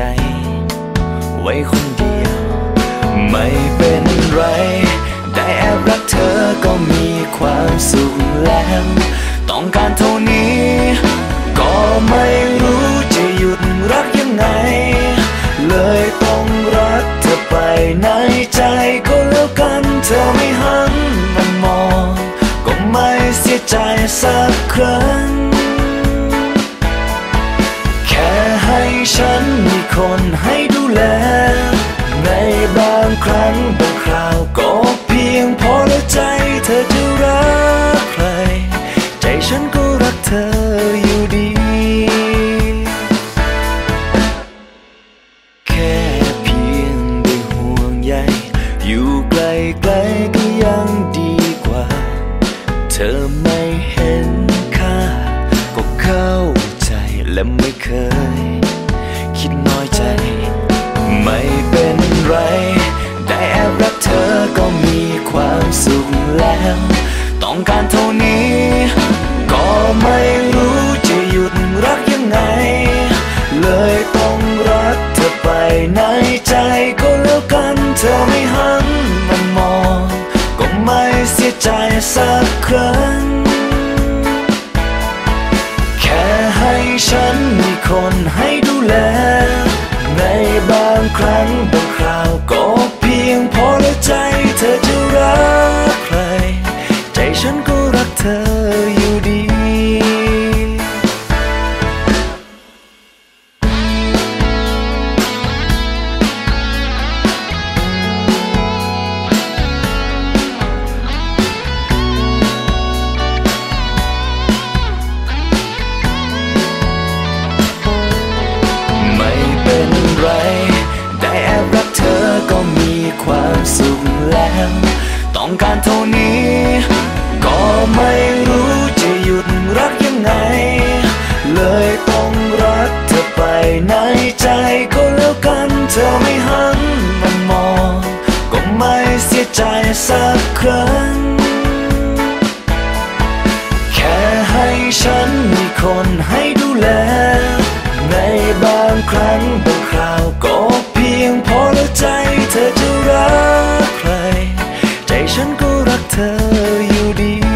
ใจไว้คนเดียว ไม่เป็นไร ได้แอบรักเธอก็มีความสุขแล้ว ต้องการเท่านี้ ก็ไม่รู้จะหยุดรักยังไง เลยต้องรักเธอไปในใจก็แล้วกันเธอไม่หันมามอง ก็ไม่เสียใจสักครั้ง คนให้ดูแล ในบางครั้งบางคราวก็เพียงพอแล้วใจเธอจะรักใคร ใจฉันก็รักเธออยู่ดี แค่เพียงได้ห่วงใยอยู่ไกลไกลก็ยังดีกว่า เธอไม่เห็นค่าก็เข้าใจและไม่เคย แล้วกันเธอไม่หันมามอง ก็ไม่เสียใจสักครั้ง แค่ให้ฉันมีคนให้ดูแล ในบางครั้งบางคราวก็ ต้องการเท่านี้ ก็ไม่รู้จะหยุดรักยังไง เลยต้องรักเธอไปในใจก็แล้วกันเธอไม่หันมามอง ก็ไม่เสียใจสักครั้ง แค่ให้ฉันมีคนให้ดูแล ในบางครั้ง ฉันก็รักเธออยู่ดี